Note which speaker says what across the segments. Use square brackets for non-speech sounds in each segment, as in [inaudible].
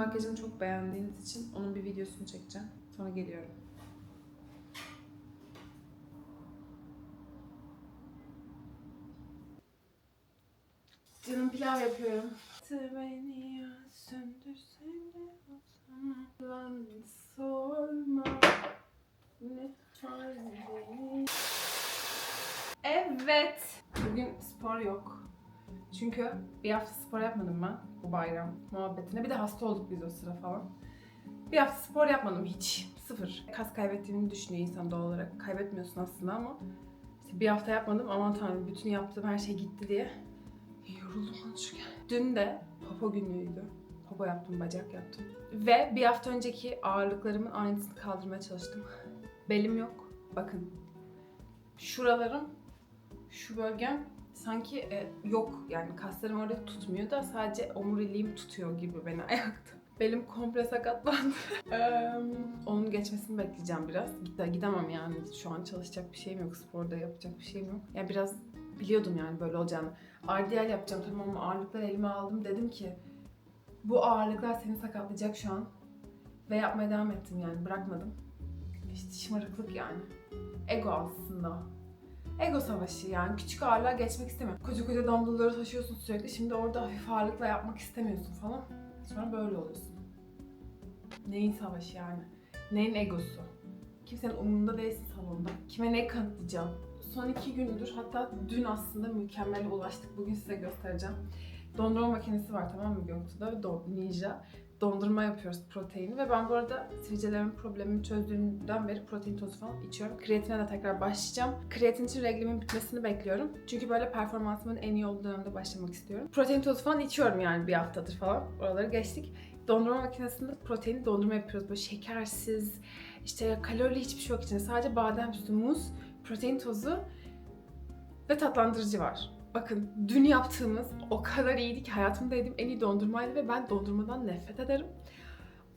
Speaker 1: Makyajımı çok beğendiğiniz için onun bir videosunu çekeceğim. Sonra geliyorum. Canım pilav yapıyorum. Beni söndür söndür o zaman. Lan sorma. Ne. Evet. Bugün spor yok. Çünkü bir hafta spor yapmadım ben bu bayram muhabbetine. Bir de hasta olduk biz o sıra falan. Bir hafta spor yapmadım hiç. Sıfır. Kas kaybettiğini düşünüyor insan doğal olarak. Kaybetmiyorsun aslında ama işte bir hafta yapmadım. Aman tanrım bütün yaptığım her şey gitti diye. Yoruldum konuşurken. Dün de popo günüydü. Popo yaptım, bacak yaptım. Ve bir hafta önceki ağırlıklarımın aynısını kaldırmaya çalıştım. Belim yok. Bakın. Şuralarım, şu bölgem sanki e, yok. Yani kaslarım orada tutmuyor da sadece omuriliğim tutuyor gibi beni [laughs] ayakta. Belim komple sakatlandı. [laughs] Onun geçmesini bekleyeceğim biraz. Gide- Gidemem yani. Şu an çalışacak bir şeyim yok. Sporda yapacak bir şeyim yok. Ya biraz biliyordum yani böyle olacağını. RDL yapacağım tamam mı? Ağırlıkları elime aldım. Dedim ki bu ağırlıklar seni sakatlayacak şu an. Ve yapmaya devam ettim yani. Bırakmadım. İşte şımarıklık yani. Ego aslında. Ego savaşı yani. Küçük ağırlığa geçmek istemiyorum. Koca koca dumbbellları taşıyorsun sürekli. Şimdi orada hafif ağırlıkla yapmak istemiyorsun falan. Sonra böyle oluyorsun. Neyin savaşı yani? Neyin egosu? Kimsenin umurunda değilsin salonda. Kime ne kanıtlayacağım? Son iki gündür hatta dün aslında mükemmele ulaştık. Bugün size göstereceğim. Dondurma makinesi var tamam mı Göktuğ'da? Do- Ninja. Dondurma yapıyoruz proteini ve ben bu arada sivilcelerimin problemini çözdüğümden beri protein tozu falan içiyorum. Kreatine de tekrar başlayacağım. Kreatin için reglimin bitmesini bekliyorum. Çünkü böyle performansımın en iyi olduğu dönemde başlamak istiyorum. Protein tozu falan içiyorum yani bir haftadır falan. Oraları geçtik. Dondurma makinesinde protein dondurma yapıyoruz. Böyle şekersiz, işte kalorili hiçbir şey yok içinde. Sadece badem sütü, muz, protein tozu ve tatlandırıcı var. Bakın dün yaptığımız o kadar iyiydi ki hayatımda yediğim en iyi dondurmaydı ve ben dondurmadan nefret ederim.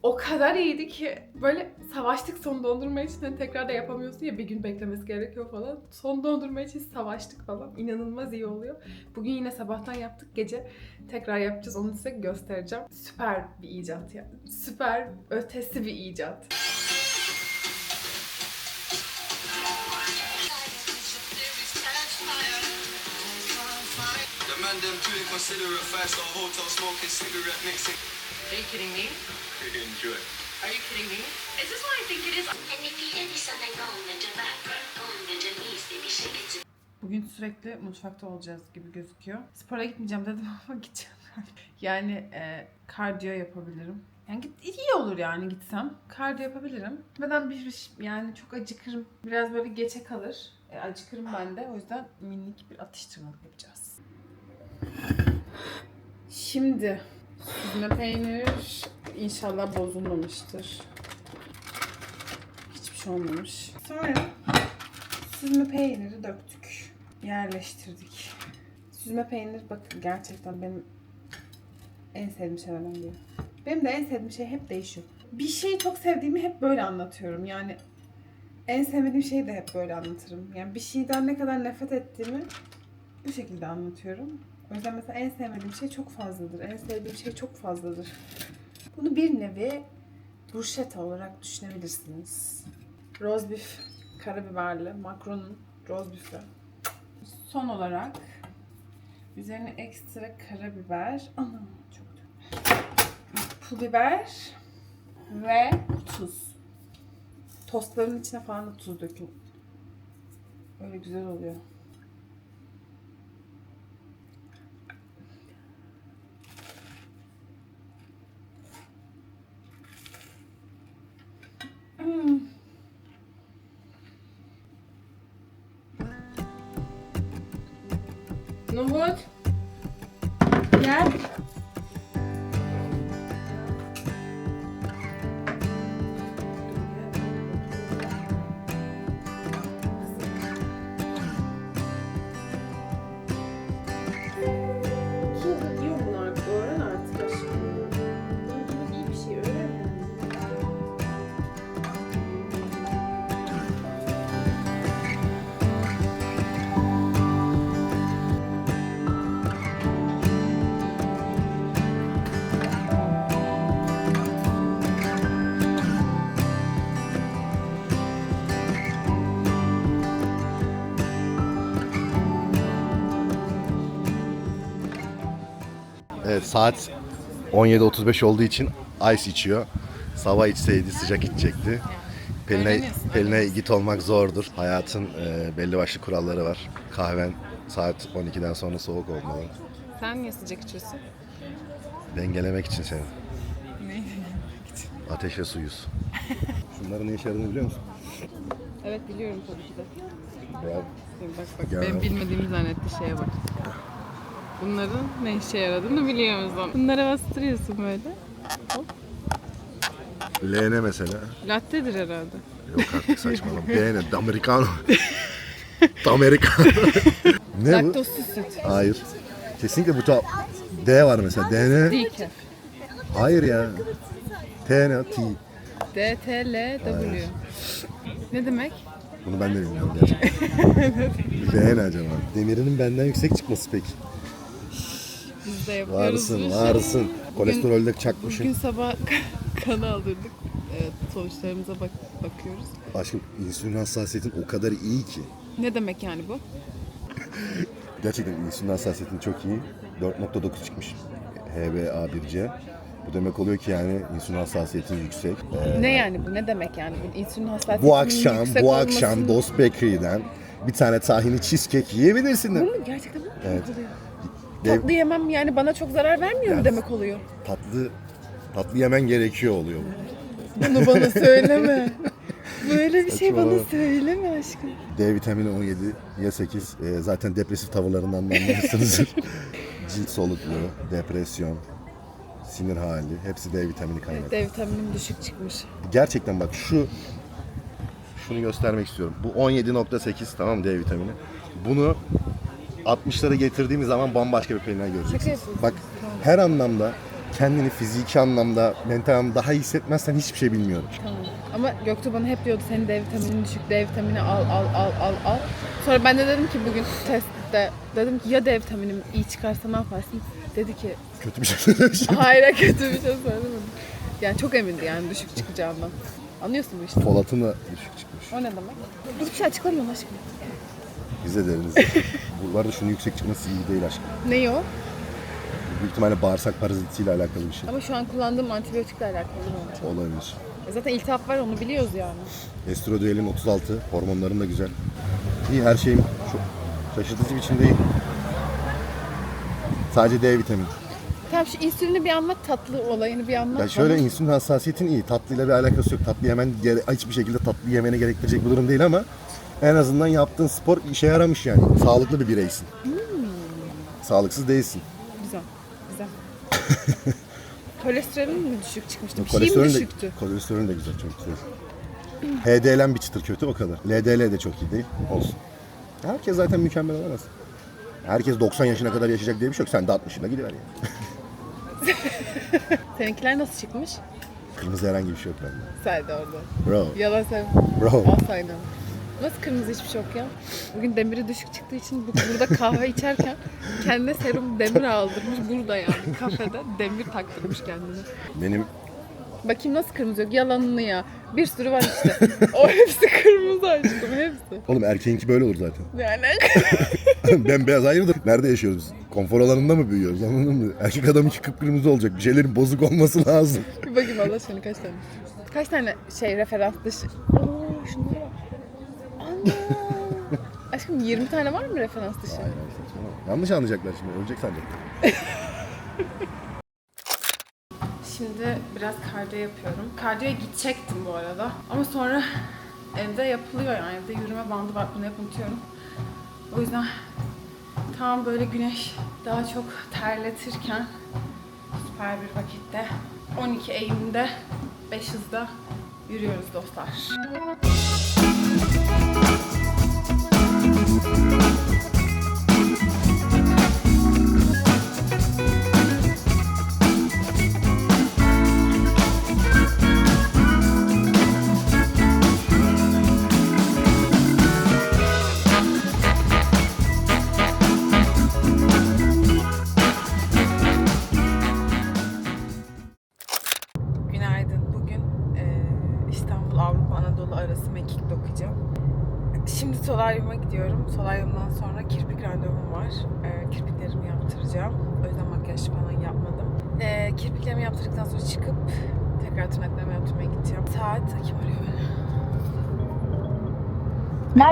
Speaker 1: O kadar iyiydi ki böyle savaştık son dondurma için Hani tekrar da yapamıyorsun ya bir gün beklemesi gerekiyor falan. Son dondurma için savaştık falan. İnanılmaz iyi oluyor. Bugün yine sabahtan yaptık. Gece tekrar yapacağız. Onu size göstereceğim. Süper bir icat yani. Süper ötesi bir icat.
Speaker 2: The man them too inconsiderate, five star hotel smoking cigarette mixing.
Speaker 3: Are you kidding me?
Speaker 2: Enjoy.
Speaker 3: Are you kidding me? Is this what I think it is?
Speaker 4: And if you hear something on the tobacco, on the Denise, baby, shake it to
Speaker 1: Bugün sürekli mutfakta olacağız gibi gözüküyor. Spora gitmeyeceğim dedim [laughs] ama gideceğim. yani e, kardiyo yapabilirim. Yani git, iyi olur yani gitsem. Kardiyo yapabilirim. Neden bir bir- yani çok acıkırım. Biraz böyle geçe kalır. E, acıkırım ben de. O yüzden minik bir atıştırmalık yapacağız. Şimdi süzme peynir inşallah bozulmamıştır. Hiçbir şey olmamış. Sonra süzme peyniri döktük. Yerleştirdik. Süzme peynir bakın gerçekten benim en sevdiğim şeylerden biri. Benim de en sevdiğim şey hep değişiyor. Bir şeyi çok sevdiğimi hep böyle anlatıyorum. Yani en sevmediğim şeyi de hep böyle anlatırım. Yani bir şeyden ne kadar nefret ettiğimi bu şekilde anlatıyorum. O yüzden mesela en sevmediğim şey çok fazladır. En sevdiğim şey çok fazladır. Bunu bir nevi bruschetta olarak düşünebilirsiniz. Beef, karabiberli, makronun roast beef'i. Son olarak üzerine ekstra karabiber, ana çok. Pul biber ve tuz. Tostların içine falan da tuz dökün. Öyle güzel oluyor. wordt. Ja,
Speaker 5: Evet saat 17.35 olduğu için ice içiyor. Sabah içseydi sıcak içecekti. Pelin'e, Pelin'e git olmak zordur. Hayatın e, belli başlı kuralları var. Kahven saat 12'den sonra soğuk olmalı.
Speaker 1: Sen niye sıcak içiyorsun?
Speaker 5: Dengelemek için seni.
Speaker 1: Ne?
Speaker 5: Ateş ve suyuz. Şunların ne işe yaradığını biliyor musun?
Speaker 1: Evet biliyorum tabii ki de.
Speaker 5: Bravo.
Speaker 1: Bak bak
Speaker 5: Ya.
Speaker 1: benim bilmediğimi zannettiği şeye bak. Bunların ne işe yaradığını biliyor musun? Bunlara bastırıyorsun böyle.
Speaker 5: Leğene mesela.
Speaker 1: Lattedir herhalde.
Speaker 5: Yok artık saçmalama. [laughs] Leğene. Americano. Americano. ne bu?
Speaker 1: Laktozsuz süt.
Speaker 5: Hayır. Kesinlikle bu ta D var mesela. D ne?
Speaker 1: Decaf.
Speaker 5: Hayır ya. T ne? T.
Speaker 1: D, T, L, W. Ne demek?
Speaker 5: Bunu ben de bilmiyorum gerçekten. [laughs] D ne acaba? Demirinin benden yüksek çıkması peki.
Speaker 1: Biz de yapıyoruz.
Speaker 5: Varsın, varsın. Kolesterolde çakmışım.
Speaker 1: Bugün sabah [laughs] kan aldırdık. Evet, sonuçlarımıza bak bakıyoruz.
Speaker 5: Aşkım insülin hassasiyetin o kadar iyi ki.
Speaker 1: Ne demek yani bu? [laughs]
Speaker 5: Gerçekten insülin hassasiyetin çok iyi. 4.9 çıkmış HbA1c. Bu demek oluyor ki yani insülin hassasiyetin yüksek. Ee,
Speaker 1: Ne yani bu? Ne demek yani bu? İnsülin hassasiyetinin
Speaker 5: bu akşam,
Speaker 1: yüksek
Speaker 5: bu
Speaker 1: olmasının-
Speaker 5: akşam Dost Bakery'den bir tane tahini cheesecake yiyebilirsin.
Speaker 1: Bu mu? Gerçekten bu mu
Speaker 5: Evet.
Speaker 1: oluyor? Tatlı yemem yani bana çok zarar vermiyor mu demek oluyor?
Speaker 5: tatlı tatlı yemen gerekiyor oluyor.
Speaker 1: Bunu bana [laughs] söyleme. Böyle bir şey bana
Speaker 5: Saçmalama.
Speaker 1: söyleme aşkım.
Speaker 5: D vitamini 17, ya 8. Ee, zaten depresif tavırlarından da anlamışsınızdır. [laughs] Cilt solukluğu, depresyon, sinir hali hepsi D vitamini kaynağı.
Speaker 1: D vitaminim düşük çıkmış.
Speaker 5: Gerçekten bak şu şunu göstermek istiyorum. Bu 17.8 tamam mı D vitamini. Bunu 60'lara getirdiğimiz zaman bambaşka bir peynir göreceksin. Bak her anlamda kendini fiziki anlamda, mental anlamda daha iyi hissetmezsen hiçbir şey bilmiyorum.
Speaker 1: Tamam. Ama Göktuğ bana hep diyordu senin D vitaminin düşük, D vitamini al al al al al. Sonra ben de dedim ki bugün testte dedim ki ya D vitaminim iyi çıkarsa ne yaparsın? Dedi ki
Speaker 5: Kötü bir şey söylemişim. [laughs]
Speaker 1: hayır kötü bir şey söylemedim. Yani çok emindi yani düşük çıkacağından. Anlıyorsun bu işte.
Speaker 5: Polat'ın da düşük çıkmış.
Speaker 1: O ne demek? Hiçbir şey açıklamıyorum aşkım.
Speaker 5: Bize deriniz. [laughs] Bu arada şunun yüksek çıkması iyi değil aşkım.
Speaker 1: Ne o?
Speaker 5: Büyük ihtimalle bağırsak parazitiyle alakalı bir şey.
Speaker 1: Ama şu an kullandığım antibiyotikle alakalı mı?
Speaker 5: Olabilir.
Speaker 1: E Zaten iltihap var onu biliyoruz yani.
Speaker 5: Estradiolin 36, hormonların da güzel. İyi her şeyim çok şaşırtıcı biçimde iyi. Sadece D vitamini.
Speaker 1: Tamam şu insülini bir anlat tatlı olayını bir anlat.
Speaker 5: Ya şöyle insülin hassasiyetin iyi. Tatlıyla bir alakası yok. Tatlı yemen hiçbir şekilde tatlı yemeni gerektirecek bir durum değil ama en azından yaptığın spor işe yaramış yani. Sağlıklı bir bireysin. Sağlıksız değilsin.
Speaker 1: Güzel. Güzel. [laughs] Kolesterolün mü düşük çıkmıştı? Bir şey mi
Speaker 5: Kolesterolün de,
Speaker 1: düşüktü?
Speaker 5: kolesterolün de güzel, çok güzel. HDL'm bir çıtır kötü o kadar. LDL de çok iyi değil. Olsun. Herkes zaten mükemmel olamaz. Herkes 90 yaşına kadar yaşayacak diye bir şey yok. Sen de 60'ına gidiver ya. [laughs]
Speaker 1: Seninkiler nasıl çıkmış?
Speaker 5: Kırmızı herhangi bir şey yok bende.
Speaker 1: Saydı orada.
Speaker 5: Bro,
Speaker 1: Yalan sen.
Speaker 5: bro.
Speaker 1: Al saydı. Nasıl kırmızı hiçbir şey yok ya? Bugün demiri düşük çıktığı için bu- burada kahve içerken kendine serum demir aldırmış burada yani kafede demir taktırmış kendine.
Speaker 5: Benim
Speaker 1: Bakayım nasıl kırmızı yok yalanını ya. Bir sürü var işte. O hepsi kırmızı aşkım hepsi.
Speaker 5: oğlum erkeğinki böyle olur zaten.
Speaker 1: Yani [laughs]
Speaker 5: ben beyaz hayırdır? Nerede yaşıyoruz biz? Konfor alanında mı büyüyoruz anladın mı? Erkek adam iki kıpkırmızı olacak. Bir şeylerin bozuk olması lazım.
Speaker 1: bir bakayım Allah aşkına kaç tane. Kaç tane şey referans dışı. Oo şunlara bak. [laughs] Aşkım 20 tane var mı referans dışı?
Speaker 5: Hayır, hayır, saçmalama. Yanlış anlayacaklar şimdi. Ölecek sanacaklar. [laughs]
Speaker 1: Şimdi biraz kardiyo yapıyorum. Kardiyoya gidecektim bu arada. Ama sonra evde yapılıyor yani. Evde yürüme bandı var. Bunu hep unutuyorum. O yüzden tam böyle güneş daha çok terletirken süper bir vakitte 12 Eylül'de 5 hızda yürüyoruz dostlar. Thank you.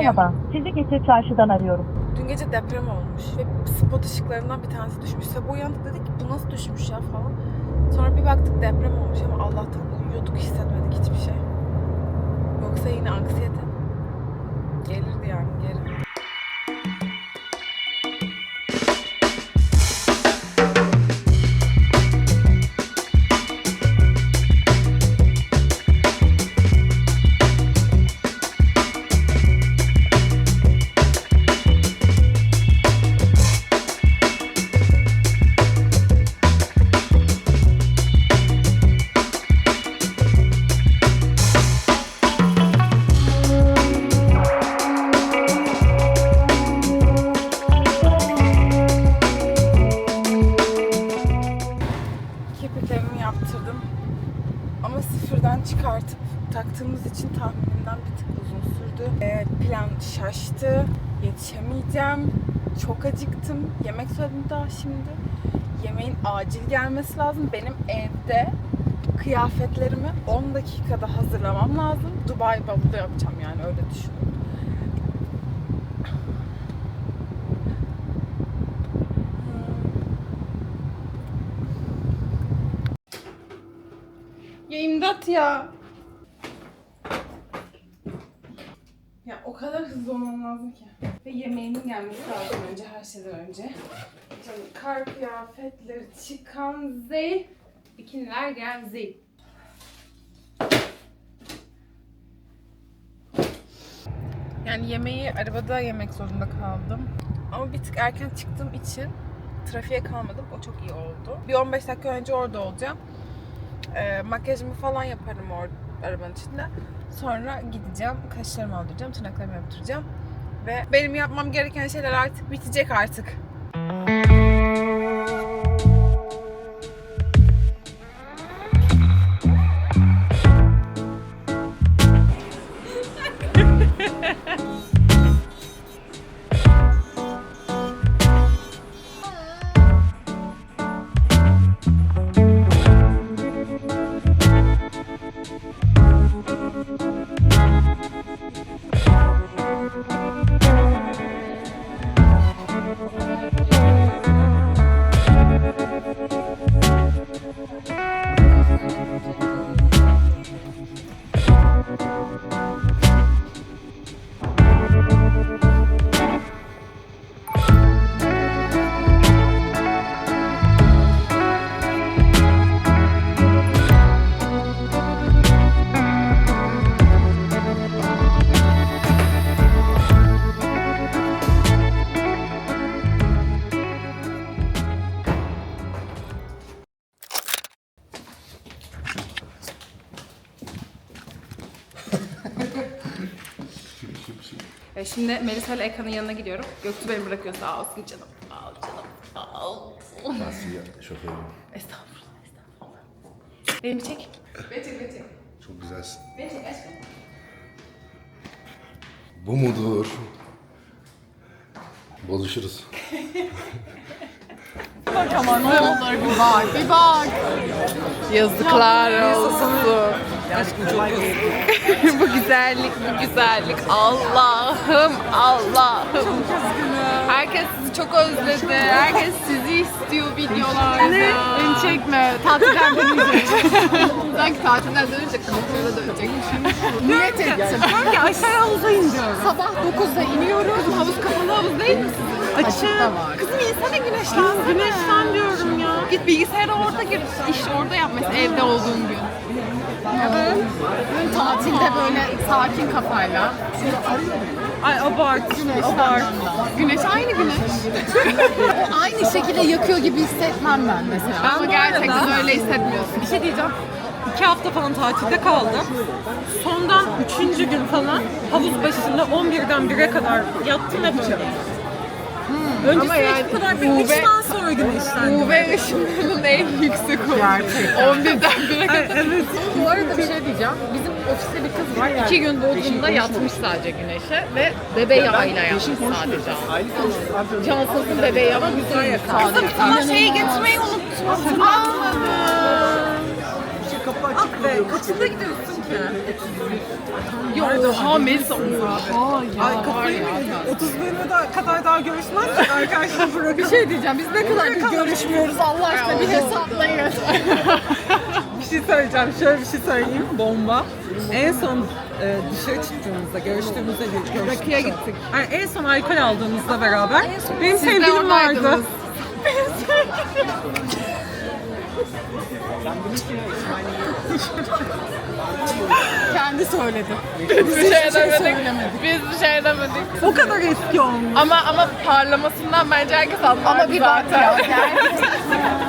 Speaker 6: Merhaba, sizi Getir Çarşı'dan arıyorum.
Speaker 1: Dün gece deprem olmuş ve spot ışıklarından bir tanesi düşmüş. Sabah uyandık dedik ki bu nasıl düşmüş ya falan. Sonra bir baktık deprem olmuş ama Allah'tan uyuyorduk hissetmedik hiçbir şey. Yoksa yine anksiyete gelirdi yani Çok acıktım. Yemek söyledim daha şimdi. Yemeğin acil gelmesi lazım. Benim evde kıyafetlerimi 10 dakikada hazırlamam lazım. Dubai bavulu yapacağım yani öyle düşünün. Ya imdat ya. Ya o kadar hızlı olmam lazım ki. Ve yemeğimin gelmesi lazım önce her şeyden önce. Canım kar kıyafetleri çıkan zey. Bikiniler gelzi. Yani yemeği arabada yemek zorunda kaldım. Ama bir tık erken çıktığım için trafiğe kalmadım. O çok iyi oldu. Bir 15 dakika önce orada olacağım. Ee, makyajımı falan yaparım orada arabanın içinde. Sonra gideceğim, kaşlarımı aldıracağım, tırnaklarımı yaptıracağım. Ve benim yapmam gereken şeyler artık bitecek artık. Şimdi Melisa ile Ekan'ın yanına gidiyorum. Göktuğ beni bırakıyor sağ olsun canım. Sağ ol canım. Sağ ol.
Speaker 5: Nasıl ya? Şoförüm.
Speaker 1: Estağfurullah, estağfurullah. Beni bir çek. Beni çek, beni çek.
Speaker 5: Çok güzelsin.
Speaker 1: Beni çek aşkım.
Speaker 5: Bu mudur? Bozuşuruz.
Speaker 1: Yazıklar olsun. Bu güzellik, bu güzellik. Allah'ım, Allah'ım. Herkes sizi çok özledi. Herkes sizi istiyor videolarda.
Speaker 7: Beni çekme. Tatilden dönünce. Sanki tatilden dönünce kılıklara dönecekmişim. Niyet ettim.
Speaker 8: Hangi aşağı havuza indiyorum.
Speaker 7: Sabah 9'da iniyoruz. Havuz kapalı havuz değil mi sizin?
Speaker 8: Açık. Kızım insana güneşlen. Güneşlen diyorum ya.
Speaker 7: Git bilgisayara orada gir. İş orada yap mesela evde olduğun gün. Evet. Tatilde böyle sakin kafayla.
Speaker 8: Ay abart. Abart.
Speaker 7: Güneş aynı güneş. o [laughs] aynı şekilde yakıyor gibi hissetmem ben mesela.
Speaker 8: Ben
Speaker 7: Ama
Speaker 8: bu
Speaker 7: gerçekten
Speaker 8: arada-
Speaker 7: öyle hissetmiyorsun.
Speaker 8: Bir şey diyeceğim. İki hafta falan tatilde kaldım. Sondan üçüncü gün falan havuz başında 11'den 1'e kadar yattım ve böyle. Öncesinde
Speaker 7: yani
Speaker 8: hiç bu kadar bir
Speaker 7: UV
Speaker 8: üçten sonra güneşlendim.
Speaker 7: UV ışınlarının en yüksek olduğu.
Speaker 8: Gerçekten.
Speaker 7: 11'den 1'e [laughs] kadar.
Speaker 8: evet.
Speaker 7: Bu arada bir şey diyeceğim. Bizim ofiste bir kız var. İki gün Bodrum'da yatmış sadece güneşe ve bebe yağıyla yatmış sadece. Johnson'ın bebeği ama güzel yakar.
Speaker 8: Kızım sana şeyi getirmeyi unuttum. Hatırlatmadım. Ah be, kaçında gidiyorsun ki?
Speaker 7: Ya oha Melisa oha ya.
Speaker 8: Ay kafayı mı yedin? 30 bölüme daha, kadar daha görüşmezsek arkadaşlar bırakın.
Speaker 7: Bir şey diyeceğim biz ne kadar görüşmüyoruz Allah aşkına bir hesaplayın. [laughs]
Speaker 8: Bir şey söyleyeceğim. Şöyle bir şey söyleyeyim. Bomba. En son e, dışarı çıktığımızda, görüştüğümüzde görüştük.
Speaker 7: Rakıya gittik.
Speaker 8: Yani en son alkol aldığımızda beraber benim
Speaker 7: Siz de
Speaker 8: sevgilim vardı.
Speaker 7: oradaydınız. [laughs] Kendi söyledi. Biz bir şey demedik. Biz bir şey demedik.
Speaker 8: O kadar eski olmuş.
Speaker 7: Ama ama parlamasından bence herkes anlar Ama bir bak ya. [laughs]